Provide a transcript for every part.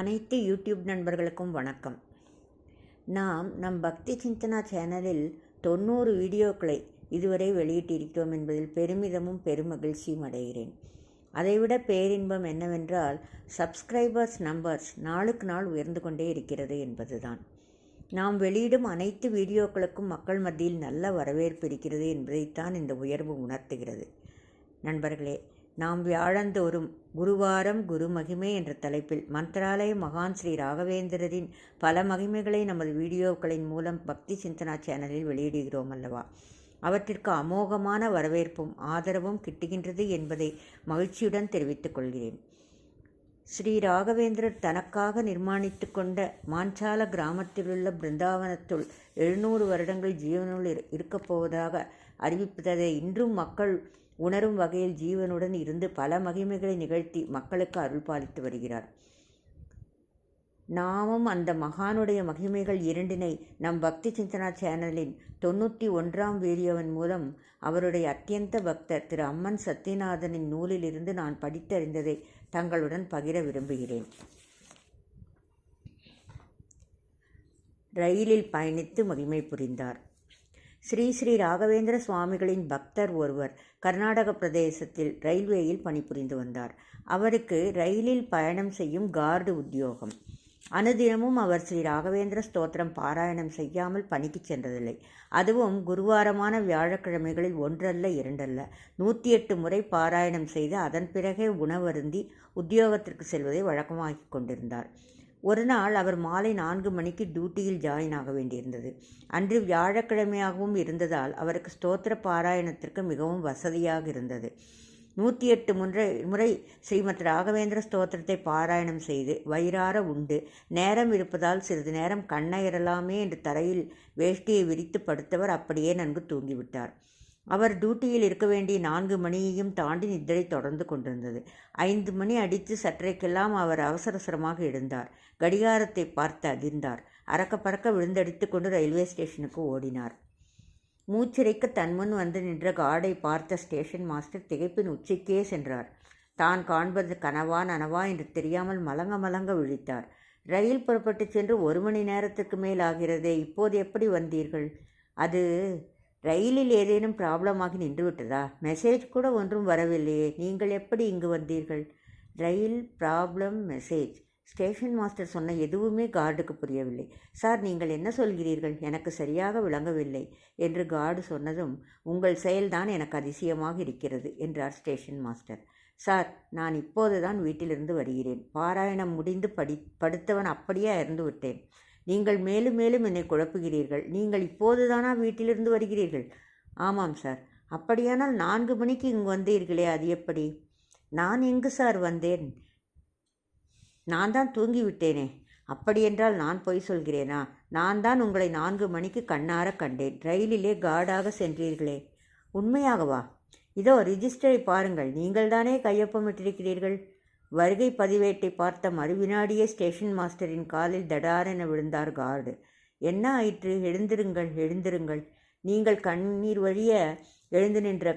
அனைத்து யூடியூப் நண்பர்களுக்கும் வணக்கம். நாம் நம் பக்தி சிந்தனா சேனலில் தொண்ணூறு வீடியோக்களை இதுவரை வெளியிட்டிருக்கிறோம் என்பதில் பெருமிதமும் பெருமகிழ்ச்சியும் அடைகிறேன். அதைவிட பேரின்பம் என்னவென்றால் சப்ஸ்கிரைபர்ஸ் நம்பர்ஸ் நாளுக்கு நாள் உயர்ந்து கொண்டே இருக்கிறது என்பதுதான். நாம் வெளியிடும் அனைத்து வீடியோக்களுக்கும் மக்கள் மத்தியில் நல்ல வரவேற்பு இருக்கிறது என்பதைத்தான் இந்த உயர்வு உணர்த்துகிறது. நண்பர்களே நாம் வியாழந்தோறும் குருவாரம் குரு மகிமை என்ற தலைப்பில் மந்திராலய மகான் ஸ்ரீ ராகவேந்திரரின் பல மகிமைகளை நமது வீடியோக்களின் மூலம் பக்தி சிந்தனா சேனலில் வெளியிடுகிறோம் அல்லவா? அவற்றிற்கு அமோகமான வரவேற்பும் ஆதரவும் கிட்டுகின்றது என்பதை மகிழ்ச்சியுடன் தெரிவித்துக் கொள்கிறேன். ஸ்ரீ ராகவேந்திரர் தனக்காக நிர்மாணித்து கொண்ட மாஞ்சால கிராமத்திலுள்ள பிருந்தாவனத்துள் எழுநூறு வருடங்கள் ஜீவனுள் இருக்கப் போவதாக அறிவிப்பதை இன்றும் மக்கள் உணரும் வகையில் ஜீவனுடன் இருந்து பல மகிமைகளை நிகழ்த்தி மக்களுக்கு அருள் பாலித்து வருகிறார். நாமும் அந்த மகானுடைய மகிமைகள் இரண்டினை நம் பக்தி சிந்தனா சேனலின் தொண்ணூற்றி ஒன்றாம் வீடியோவின் மூலம் அவருடைய அத்தியந்த பக்தர் திரு அம்மன் சத்யநாதனின் நூலிலிருந்து நான் படித்தறிந்ததை தங்களுடன் பகிர விரும்புகிறேன். ரயிலில் பயணித்து மகிமை புரிந்தார். ஸ்ரீ ஸ்ரீ ராகவேந்திர சுவாமிகளின் பக்தர் ஒருவர் கர்நாடக பிரதேசத்தில் ரயில்வேயில் பணிபுரிந்து வந்தார். அவருக்கு ரயிலில் பயணம் செய்யும் கார்டு உத்தியோகம். அனுதினமும் அவர் ஸ்ரீ ராகவேந்திர ஸ்தோத்திரம் பாராயணம் செய்யாமல் பணிக்கு சென்றதில்லை. அதுவும் குருவாரமான வியாழக்கிழமைகளில் ஒன்றல்ல இரண்டல்ல. நூற்றி எட்டு முறை பாராயணம் செய்து அதன் பிறகே உணவருந்தி உத்தியோகத்திற்கு செல்வதை வழக்கமாக்கி கொண்டிருந்தார். ஒரு நாள் அவர் மாலை நான்கு மணிக்கு டியூட்டியில் ஜாயின் ஆக வேண்டியிருந்தது. அன்று வியாழக்கிழமையாகவும் இருந்ததால் அவருக்கு ஸ்தோத்திர பாராயணத்திற்கு மிகவும் வசதியாக இருந்தது. நூற்றி எட்டு முறை முறை ஸ்ரீமத் ராகவேந்திர ஸ்தோத்திரத்தை பாராயணம் செய்து வயிறார உண்டு நேரம் இருப்பதால் சிறிது நேரம் கண்ணயரலாமே என்று தரையில் வேஷ்டியை விரித்து படுத்தவர் அப்படியே நன்கு தூங்கிவிட்டார். அவர் டியூட்டியில் இருக்க வேண்டிய நான்கு மணியையும் தாண்டி நித்திரை தொடர்ந்து கொண்டிருந்தது. ஐந்து மணி அடித்து சற்றைக்கெல்லாம் அவர் அவசர அவசரமாக எழுந்தார். கடிகாரத்தை பார்த்து அதிர்ந்தார். அறக்க பறக்க விழுந்தடித்து கொண்டு ரயில்வே ஸ்டேஷனுக்கு ஓடினார். மூச்சிறைக்கு தன்முன் வந்து நின்ற கார்டை பார்த்த ஸ்டேஷன் மாஸ்டர் திகைப்பின் உச்சிக்கே சென்றார். தான் காண்பது கனவா நனவா என்று தெரியாமல் மலங்க மலங்க விழித்தார். ரயில் புறப்பட்டு சென்று ஒரு மணி நேரத்துக்கு மேல் ஆகிறதே இப்போது எப்படி வந்தீர்கள்? அது ரயிலில் ஏதேனும் ப்ராப்ளமாகி நின்றுவிட்டதா? மெசேஜ் கூட ஒன்றும் வரவில்லையே. நீங்கள் எப்படி இங்கு வந்தீர்கள்? Rail problem message station master சொன்ன எதுவுமே கார்டுக்கு புரியவில்லை. சார் நீங்கள் என்ன சொல்கிறீர்கள்? எனக்கு சரியாக விளங்கவில்லை என்று கார்டு சொன்னதும் உங்கள் செயல்தான் எனக்கு அதிசயமாக இருக்கிறது என்றார் ஸ்டேஷன் மாஸ்டர் சார் நான் இப்போதுதான் வீட்டிலிருந்து வருகிறேன். பாராயணம் முடிந்து படி படுத்தவன் அப்படியே இறந்து விட்டேன் நீங்கள் மேலும் மேலும் என்னை குழப்புகிறீர்கள். நீங்கள் இப்போதுதானா வீட்டிலிருந்து வருகிறீர்கள்? ஆமாம் சார். அப்படியானால் நான்கு மணிக்கு இங்கு வந்தீர்களே அது எப்படி? நான் எங்கு சார் வந்தேன்? நான் தான் தூங்கிவிட்டேனே. அப்படியென்றால் நான் பொய் சொல்கிறேனா? நான் தான் உங்களை நான்கு மணிக்கு கண்ணார கண்டேன். ரயிலிலே கார்டாக சென்றீர்களே. உண்மையாகவா? இதோ ரிஜிஸ்டரை பாருங்கள். நீங்கள் தானே கையொப்பமிட்டிருக்கிறீர்கள்? வருகை பதிவேட்டை பார்த்த மறுவினாடியே ஸ்டேஷன் மாஸ்டரின் காலில் தடாரென விழுந்தார் கார்டு. என்ன ஆயிற்று? எழுந்திருங்கள் எழுந்திருங்கள். நீங்கள் கண்ணீர் வழிய எழுந்து நின்ற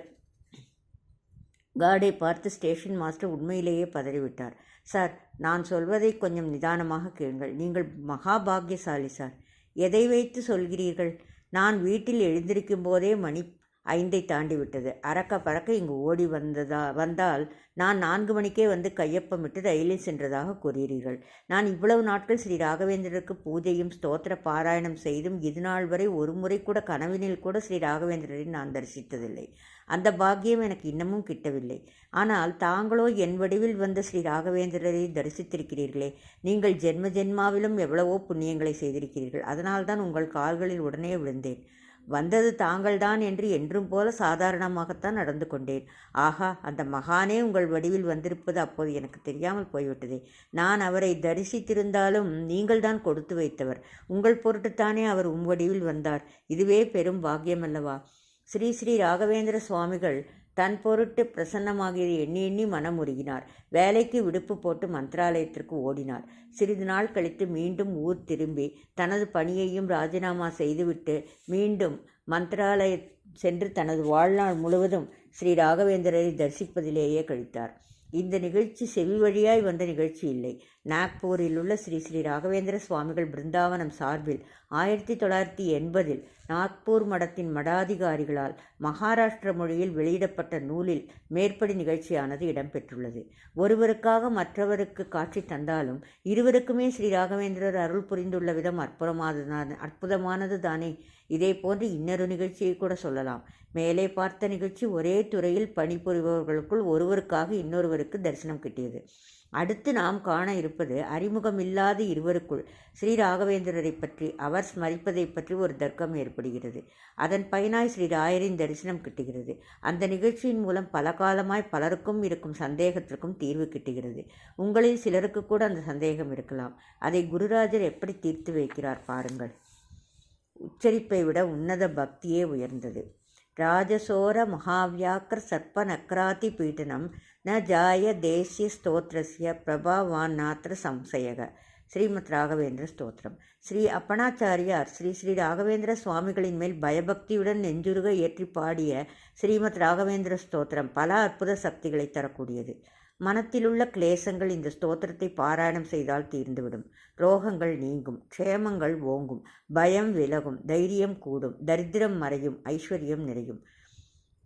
கார்டை பார்த்து ஸ்டேஷன் மாஸ்டர் உண்மையிலேயே பதறிவிட்டார். சார் நான் சொல்வதை கொஞ்சம் நிதானமாக கேளுங்கள். நீங்கள் மகாபாகியசாலி சார். எதை வைத்து சொல்கிறீர்கள்? நான் வீட்டில் எழுந்திருக்கும் போதே மணி ஐந்தை தாண்டி விட்டது. அறக்க பறக்க இங்கு ஓடி வந்ததா வந்தால் நான் நான்கு மணிக்கே வந்து கையொப்பமிட்டு ரயிலில் சென்றதாக கூறுகிறீர்கள் நான் இவ்வளவு நாட்கள் ஸ்ரீ ராகவேந்திரருக்கு பூஜையும் ஸ்தோத்திர பாராயணம் செய்தும் இதுநாள் வரை ஒரு முறை கூட கனவினில் கூட ஸ்ரீ ராகவேந்திரரை நான் தரிசித்ததில்லை. அந்த பாக்கியம் எனக்கு இன்னமும் கிட்டவில்லை. ஆனால் தாங்களோ என் வடிவில் வந்த ஸ்ரீ ராகவேந்திரரை தரிசித்திருக்கிறீர்களே. நீங்கள் ஜென்ம ஜென்மாவிலும் எவ்வளவோ புண்ணியங்களை செய்திருக்கிறீர்கள். அதனால்தான் உங்கள் கால்களில் உடனே விழுந்தேன். வந்தது தாங்கள்தான் என்று என்றும் போல சாதாரணமாகத்தான் நடந்து கொண்டேன். ஆகா அந்த மகானே உங்கள் வடிவில் வந்திருப்பது அப்போது எனக்கு தெரியாமல் போய்விட்டதே. நான் அவரை தரிசித்திருந்தாலும் நீங்கள்தான் கொடுத்து வைத்தவர். உங்கள் பொருட்டுத்தானே அவர் உம் வடிவில் வந்தார். இதுவே பெரும் பாக்கியமல்லவா. ஸ்ரீ ஸ்ரீ ராகவேந்திர சுவாமிகள் தன் பொருட்டு பிரசன்னமாகியதை எண்ணி எண்ணி மனமுருகினார். வேலைக்கு விடுப்பு போட்டு மந்திராலயத்திற்கு ஓடினார். சிறிது நாள் கழித்து மீண்டும் ஊர் திரும்பி தனது பணியையும் ராஜினாமா செய்துவிட்டு மீண்டும் மந்திராலய சென்று தனது வாழ்நாள் முழுவதும் ஸ்ரீ ராகவேந்திரரை தரிசிப்பதிலேயே கழித்தார். இந்த நிகழ்ச்சி செவி வழியாய் வந்த நிகழ்ச்சி இல்லை. நாக்பூரில் உள்ள ஸ்ரீ ஸ்ரீ ராகவேந்திர சுவாமிகள் பிருந்தாவனம் சார்பில் ஆயிரத்தி தொள்ளாயிரத்தி எண்பதில் நாக்பூர் மடத்தின் மடாதிகாரிகளால் மகாராஷ்டிர மொழியில் வெளியிடப்பட்ட நூலில் மேற்படி நிகழ்ச்சியானது இடம்பெற்றுள்ளது. ஒருவருக்காக மற்றவருக்கு காட்சி தந்தாலும் இருவருக்குமே ஸ்ரீ ராகவேந்திரர் அருள் புரிந்துள்ள விதம் அற்புதமானது அற்புதமானது தானே இதே போன்று இன்னொரு நிகழ்ச்சியை கூட சொல்லலாம். மேலே பார்த்த நிகழ்ச்சி ஒரே துறையில் பணிபுரிபவர்களுக்குள் ஒருவருக்காக இன்னொருவருக்கு தரிசனம் கிட்டியது. அடுத்து நாம் காண இருப்பது அறிமுகம் இல்லாத இருவருக்குள் ஸ்ரீ ராகவேந்திரரை பற்றி அவர் ஸ்மரிப்பதை பற்றி ஒரு தர்க்கம் ஏற்படுகிறது. அதன் பயனாய் ஸ்ரீ ராயரின் தரிசனம் கிட்டுகிறது. அந்த நிகழ்ச்சியின் மூலம் பல காலமாய் பலருக்கும் இருக்கும் சந்தேகத்திற்கும் தீர்வு கிட்டுகிறது. உங்களில் சிலருக்கு கூட அந்த சந்தேகம் இருக்கலாம். அதை குருராஜர் எப்படி தீர்த்து வைக்கிறார் பாருங்கள். உச்சரிப்பை விட உன்னத பக்தியே உயர்ந்தது. ராஜசோர மகாவியாக்கர சர்ப்ப நக்ராதி பீட்டனம் ந ஜாய தேசிய ஸ்தோத்திரஸ்ய பிரபாவான் நாத்திர சம்சயக. ஸ்ரீமத் ராகவேந்திர ஸ்தோத்திரம். ஸ்ரீ அப்பணாச்சாரியார் ஸ்ரீ ஸ்ரீ ராகவேந்திர சுவாமிகளின் மேல் பயபக்தியுடன் நெஞ்சுருக ஏற்றி பாடிய ஸ்ரீமத் ராகவேந்திர ஸ்தோத்திரம் பல அற்புத சக்திகளை தரக்கூடியது. மனத்திலுள்ள கிளேசங்கள் இந்த ஸ்தோத்திரத்தை பாராயணம் செய்தால் தீர்ந்துவிடும். ரோகங்கள் நீங்கும் க்ஷேமங்கள் ஓங்கும் பயம் விலகும் தைரியம் கூடும் தரித்திரம் மறையும் ஐஸ்வர்யம் நிறையும்.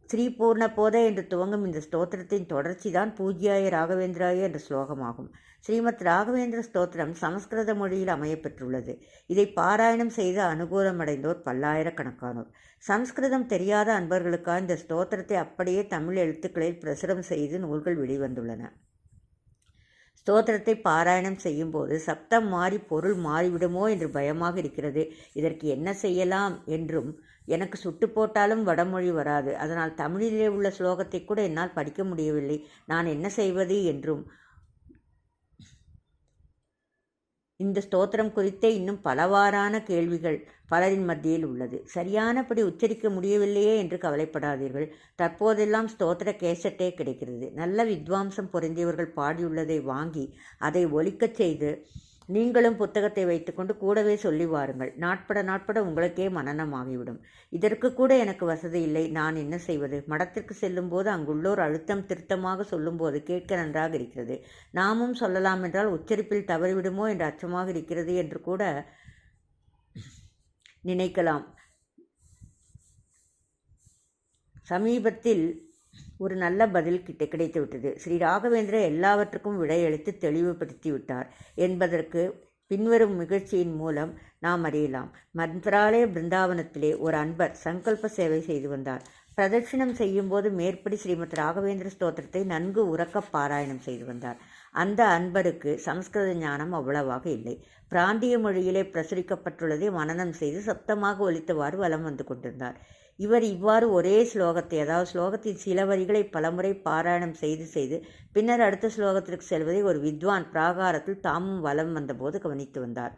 ஸ்ரீ பூர்ண போத என்று துவங்கும் இந்த ஸ்தோத்திரத்தின் தொடர்ச்சி தான் பூஜ்யாய ராகவேந்திராய என்ற ஸ்லோகமாகும். ஸ்ரீமத் ராகவேந்திர ஸ்தோத்திரம் சமஸ்கிருத மொழியில் அமையப்பெற்றுள்ளது. இதை பாராயணம் செய்து அனுகூலமடைந்தோர் பல்லாயிரக்கணக்கானோர். சமஸ்கிருதம் தெரியாத அன்பர்களுக்காக இந்த ஸ்தோத்திரத்தை அப்படியே தமிழ் எழுத்துக்களில் பிரசுரம் செய்து நூல்கள் வெளிவந்துள்ளன. ஸ்தோத்திரத்தை பாராயணம் செய்யும்போது சப்தம் மாறி பொருள் மாறிவிடுமோ என்று பயமாக இருக்கிறது. இதற்கு என்ன செய்யலாம் என்றும் எனக்கு சுட்டு போட்டாலும் வடமொழி வராது. அதனால் தமிழிலே உள்ள ஸ்லோகத்தை கூட என்னால் படிக்க முடியவில்லை. நான் என்ன செய்வது என்றும். இந்த ஸ்தோத்திரம் குறித்தே இன்னும் பலவாறான கேள்விகள் பலரின் மத்தியில் உள்ளது. சரியானபடி உச்சரிக்க முடியவில்லையே என்று கவலைப்படாதீர்கள். தற்போதெல்லாம் ஸ்தோத்திர கேசட்டே கிடைக்கிறது. நல்ல வித்வாம்சம் பொருந்தியவர்கள் பாடியுள்ளதை வாங்கி அதை ஒலிக்கச் செய்து நீங்களும் புத்தகத்தை வைத்துக்கொண்டு கூடவே சொல்லி வாருங்கள். நாட்பட நாட்பட உங்களுக்கே மனநமாகிவிடும். இதற்கு கூட எனக்கு வசதி இல்லை. நான் என்ன செய்வது? மடத்திற்கு செல்லும்போது அங்குள்ளோர் அழுத்தம் திருத்தமாக சொல்லும்போது கேட்க நன்றாக இருக்கிறது. நாமும் சொல்லலாம் என்றால் உச்சரிப்பில் தவறிவிடுமோ என்று அச்சமாக இருக்கிறது என்று கூட நினைக்கலாம். சமீபத்தில் ஒரு நல்ல பதில் கிட்ட கிடைத்துவிட்டது ஸ்ரீ ராகவேந்திர எல்லாவற்றுக்கும் விடையளித்து தெளிவுபடுத்திவிட்டார் என்பதற்கு பின்வரும் நிகழ்ச்சியின் மூலம் நாம் அறியலாம். மந்திராலய பிருந்தாவனத்திலே ஒரு அன்பர் சங்கல்ப சேவை செய்து வந்தார். பிரதட்சிணம் செய்யும்போது மேற்படி ஸ்ரீமத் ராகவேந்திர ஸ்தோத்திரத்தை நன்கு உறக்க பாராயணம் செய்து வந்தார். அந்த அன்பருக்கு சமஸ்கிருத ஞானம் அவ்வளவாக இல்லை. பிராந்திய மொழியிலே பிரசுரிக்கப்பட்டுள்ளதை மனனம் செய்து சப்தமாக ஒலித்தவாறு வலம் வந்து கொண்டிருந்தார். இவர் இவ்வாறு ஒரே ஸ்லோகத்தை அதாவது ஸ்லோகத்தின் சில வரிகளை பலமுறை பாராயணம் செய்து செய்து பின்னர் அடுத்த ஸ்லோகத்திற்கு செல்வதை ஒரு வித்வான் பிராகாரத்தில் தாமும் வலம் வந்தபோது கவனித்து வந்தார்.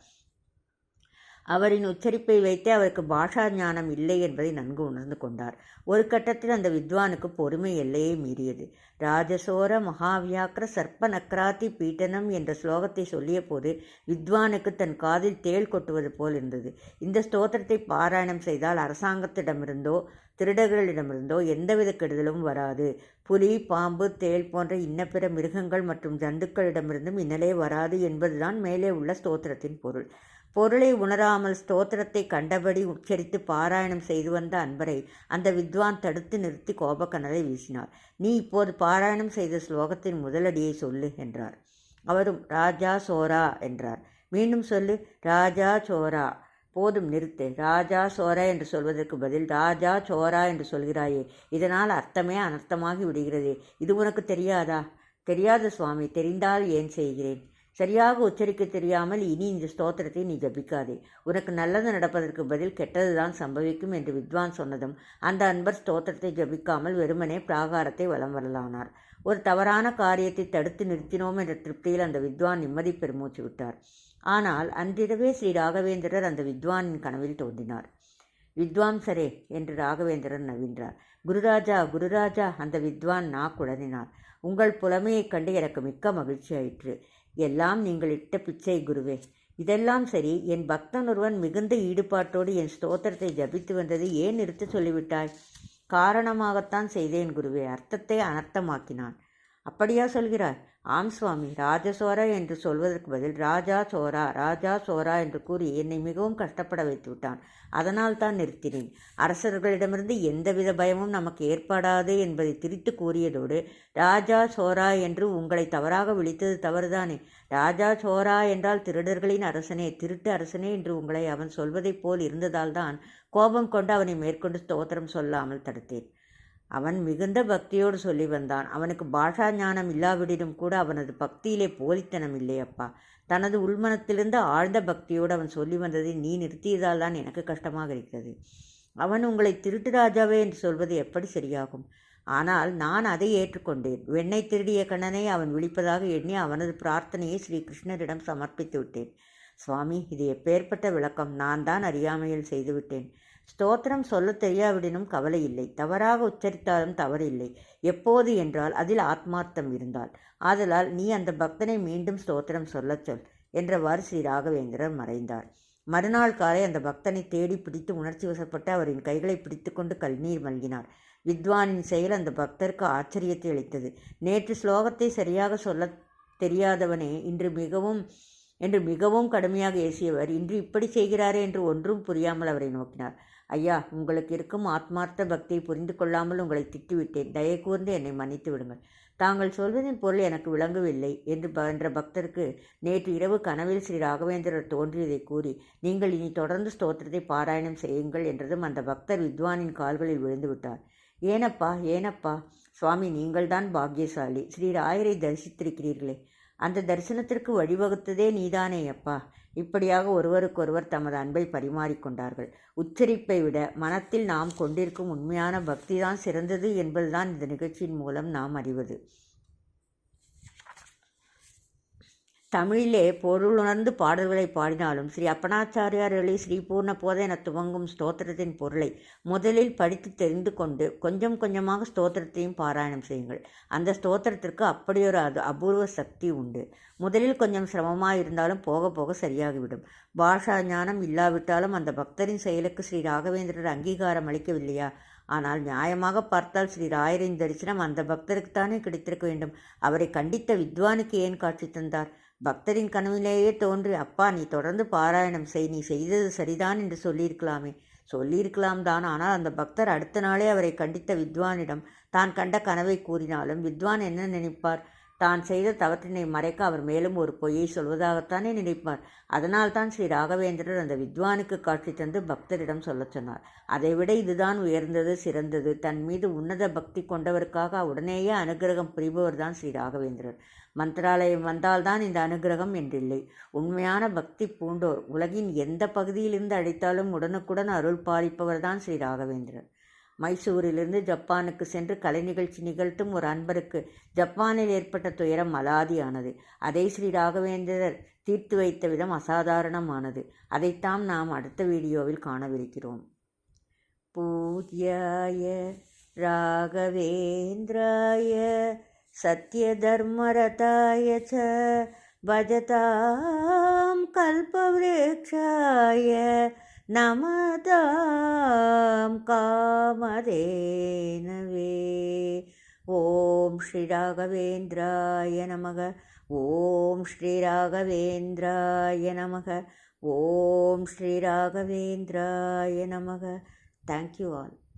அவரின் உச்சரிப்பை வைத்தே அவருக்கு பாஷா ஞானம் இல்லை என்பதை நன்கு உணர்ந்து கொண்டார். ஒரு கட்டத்தில் அந்த வித்வானுக்கு பொறுமை எல்லையை மீறியது. ராஜசோர மகாவியாக்கிர சர்ப்ப நக்ராத்தி பீட்டனம் என்ற ஸ்லோகத்தை சொல்லிய போது வித்வானுக்கு தன் காதில் தேள் கொட்டுவது போல் இருந்தது. இந்த ஸ்தோத்திரத்தை பாராயணம் செய்தால் அரசாங்கத்திடமிருந்தோ திருடர்களிடமிருந்தோ எந்தவித கெடுதலும் வராது. புலி பாம்பு தேள் போன்ற இன்னப்பிற மிருகங்கள் மற்றும் ஜந்துக்களிடமிருந்தும் இன்னலே வராது என்பதுதான் மேலே உள்ள ஸ்தோத்திரத்தின் பொருள். பொருளை உணராமல் ஸ்தோத்திரத்தை கண்டபடி உச்சரித்து பாராயணம் செய்து வந்த அன்பரை அந்த வித்வான் தடுத்து நிறுத்தி கோபக்கனலை வீசினார். நீ இப்போது பாராயணம் செய்த ஸ்லோகத்தின் முதலடியை சொல்லு என்றார். அவரும் ராஜா சோரா என்றார். மீண்டும் சொல்லு. ராஜா சோரா போதும் நிறுத்து. ராஜா சோரா என்று சொல்வதற்கு பதில் ராஜா சோரா என்று சொல்கிறாயே இதனால் அர்த்தமே அனர்த்தமாகி விடுகிறது. இது உனக்கு தெரியாதா? தெரியாத சுவாமி தெரிந்தால் ஏன் செய்கிறேன்? சரியாக உச்சரிக்க தெரியாமல் இனி இந்த ஸ்தோத்திரத்தை நீ ஜபிக்காதே. உனக்கு நல்லது நடப்பதற்கு பதில் கெட்டதுதான் சம்பவிக்கும் என்று வித்வான் சொன்னதும் அந்த அன்பர் ஸ்தோத்திரத்தை ஜபிக்காமல் வெறுமனே பிராகாரத்தை வலம் வரலானார். ஒரு தவறான காரியத்தை தடுத்து நிறுத்தினோம் என்ற திருப்தியில் அந்த வித்வான் நிம்மதி பெருமூச்சு விட்டார். ஆனால் அன்றிரவே ஸ்ரீ ராகவேந்திரர் அந்த வித்வானின் கனவில் தோன்றினார். வித்வாம்சரே என்று ராகவேந்திரர் நவீன்றார். குருராஜா குருராஜா அந்த வித்வான் நா குழறினார். உங்கள் புலமையைக் கண்டு எனக்கு மிக்க மகிழ்ச்சி ஆயிற்று எல்லாம் நீங்கள் இட்ட பிச்சை குருவே. இதெல்லாம் சரி என் பக்தன் ஒருவன் மிகுந்த ஈடுபாட்டோடு என் ஸ்தோத்திரத்தை ஜபித்து வந்தது ஏன் நிறுத்த சொல்லிவிட்டாய்? காரணமாகத்தான் செய்தேன் குருவே. அர்த்தத்தை அனர்த்தமாக்கினான். அப்படியா சொல்கிறார் ஆம் சுவாமி ராஜசோரா என்று சொல்வதற்கு பதில் ராஜா சோரா ராஜா சோரா என்று கூறி என்னை மிகவும் கஷ்டப்பட வைத்து விட்டான். அதனால் தான் நிறுத்தினேன். அரசர்களிடமிருந்து எந்தவித பயமும் நமக்கு ஏற்படாது என்பதை திரித்து கூறியதோடு ராஜா சோரா என்று உங்களை தவறாக விழித்தது தவறுதானே? ராஜா சோரா என்றால் திருடர்களின் அரசனே திருட்டு அரசனே என்று உங்களை அவன் சொல்வதைப் போல் இருந்ததால் தான் கோபம் கொண்டு அவனை மேற்கொண்டு ஸ்தோத்திரம் சொல்லாமல் தடுத்தேன். அவன் மிகுந்த பக்தியோடு சொல்லி வந்தான். அவனுக்கு பாஷா ஞானம் இல்லாவிடினும் கூட அவனது பக்தியிலே போலித்தனம் இல்லையப்பா. தனது உள்மனத்திலிருந்து ஆழ்ந்த பக்தியோடு அவன் சொல்லி வந்ததை நீ நிறுத்தியதால் தான் எனக்கு கஷ்டமாக இருக்கிறது. அவன் உங்களை திருட்டு ராஜாவே என்று சொல்வது எப்படி சரியாகும்? ஆனால் நான் அதை ஏற்றுக்கொண்டேன். வெண்ணை திருடிய கண்ணனை அவன் விழிப்பதாக எண்ணி அவனது பிரார்த்தனையை ஸ்ரீ கிருஷ்ணரிடம் சமர்ப்பித்து விட்டேன். சுவாமி இது எப்பேற்பட்ட விளக்கம்? நான் தான் அறியாமையில் செய்துவிட்டேன். ஸ்தோத்திரம் சொல்ல தெரியாவிடனும் கவலை இல்லை. தவறாக உச்சரித்தாலும் தவறில்லை எப்போது என்றால் அதில் ஆத்மார்த்தம் இருந்தால். ஆதலால் நீ அந்த பக்தனை மீண்டும் ஸ்தோத்திரம் சொல்லச் சொல் என்றவாறு ஸ்ரீ ராகவேந்திரர் மறைந்தார். மறுநாள் காலை அந்த பக்தனை தேடி பிடித்து உணர்ச்சி வசப்பட்டு அவரின் கைகளை பிடித்துக்கொண்டு கல்நீர் மல்கினார். வித்வானின் செயல் அந்த பக்தருக்கு ஆச்சரியத்தை அளித்தது. நேற்று ஸ்லோகத்தை சரியாக சொல்ல தெரியாதவனே இன்று மிகவும் என்று மிகவும் கடுமையாக ஏசியவர் இன்று இப்படி செய்கிறாரே என்று ஒன்றும் புரியாமல் அவரை நோக்கினார். ஐயா உங்களுக்கு இருக்கும் ஆத்மார்த்த பக்தியை புரிந்து கொள்ளாமல் உங்களை திட்டிவிட்டேன். தயை கூர்ந்து என்னை மன்னித்து விடுங்கள். தாங்கள் சொல்வதின் பொருள் எனக்கு விளங்கவில்லை என்று என்ற பக்தருக்கு நேற்று இரவு கனவில் ஸ்ரீ ராகவேந்திரர் தோன்றியதை கூறி நீங்கள் இனி தொடர்ந்து ஸ்தோத்திரத்தை பாராயணம் செய்யுங்கள் என்றதும் அந்த பக்தர் வித்வானின் கால்களில் விழுந்து விட்டார். ஏனப்பா ஏனப்பா சுவாமி நீங்கள்தான் பாக்கியசாலி. ஸ்ரீ ராயரை தரிசித்திருக்கிறீர்களே. அந்த தரிசனத்திற்கு வழிவகுத்ததே நீதானே அப்பா இப்படியாக ஒருவருக்கொருவர் தமது அன்பை பரிமாறிக்கொண்டார்கள் உச்சரிப்பை விட மனத்தில் நாம் கொண்டிருக்கும் உண்மையான பக்திதான் சிறந்தது என்பதுதான் இந்த நிகழ்ச்சியின் மூலம் நாம் அறிவது. தமிழிலே பொருளுணர்ந்து பாடல்களை பாடினாலும் ஸ்ரீ அப்பனாச்சாரியார் எழுதி ஸ்ரீ என துவங்கும் ஸ்தோத்திரத்தின் பொருளை முதலில் படித்து தெரிந்து கொண்டு கொஞ்சம் கொஞ்சமாக ஸ்தோத்திரத்தையும் பாராயணம் செய்யுங்கள். அந்த ஸ்தோத்திரத்திற்கு அப்படியொரு அது அபூர்வ சக்தி உண்டு. முதலில் கொஞ்சம் சிரமமாக இருந்தாலும் போக போக சரியாகிவிடும். பாஷா ஞானம் இல்லாவிட்டாலும் அந்த பக்தரின் செயலுக்கு ஸ்ரீ ராகவேந்திரர் அங்கீகாரம் அளிக்கவில்லையா? ஆனால் நியாயமாக பார்த்தால் ஸ்ரீ ராயரின் தரிசனம் அந்த பக்தருக்குத்தானே கிடைத்திருக்க வேண்டும். அவரை கண்டித்த வித்வானுக்கு ஏன் காட்சி தந்தார்? பக்தரின் கனவிலேயே தோன்றி அப்பா நீ தொடர்ந்து பாராயணம் செய் நீ செய்தது சரிதான் என்று சொல்லியிருக்கலாமே. சொல்லியிருக்கலாம் தான். ஆனால் அந்த பக்தர் அடுத்த நாளே அவரை கண்டித்த வித்வானிடம் தான் கண்ட கனவை கூறினாலும் வித்வான் என்ன நினைப்பார்? தான் செய்த தவற்றினை மறைக்க அவர் மேலும் ஒரு பொய்யை சொல்வதாகத்தானே நினைப்பார். அதனால்தான் ஸ்ரீ ராகவேந்திரர் அந்த வித்வானுக்கு காட்சி தந்து பக்தரிடம் சொல்லச் சொன்னார். அதைவிட இதுதான் உயர்ந்தது சிறந்தது. தன் மீது உன்னத பக்தி கொண்டவருக்காக உடனேயே அனுகிரகம் புரிபவர் தான் ஸ்ரீ ராகவேந்திரர். மந்திராலயம் வந்தால்தான் இந்த அனுகிரகம் என்றில்லை. உண்மையான பக்தி பூண்டோர் உலகின் எந்த பகுதியிலிருந்து அழைத்தாலும் உடனுக்குடன் அருள் பாலிப்பவர்தான் ஸ்ரீ ராகவேந்திரர். மைசூரிலிருந்து ஜப்பானுக்கு சென்று கலை நிகழ்ச்சி நிகழ்த்தும் ஒரு அன்பருக்கு ஜப்பானில் ஏற்பட்ட துயரம் அலாதியானது அதை ஸ்ரீ ராகவேந்திரர் தீர்த்து வைத்த விதம் அசாதாரணமானது அதைத்தான் நாம் அடுத்த வீடியோவில் காணவிருக்கிறோம் பூஜ்யாய ராகவேந்திராய सत्यधर्मरताय च भजतां कल्पवृक्षाय நமதாம் காமதேனவே ஓம் ஸ்ரீ ராகவேந்திராய நமக ஓம் ஸ்ரீ ராகவேந்திராய நமக ஓம் ஸ்ரீ ராகவேந்திராய நமக தேங்க்யூ ஆல்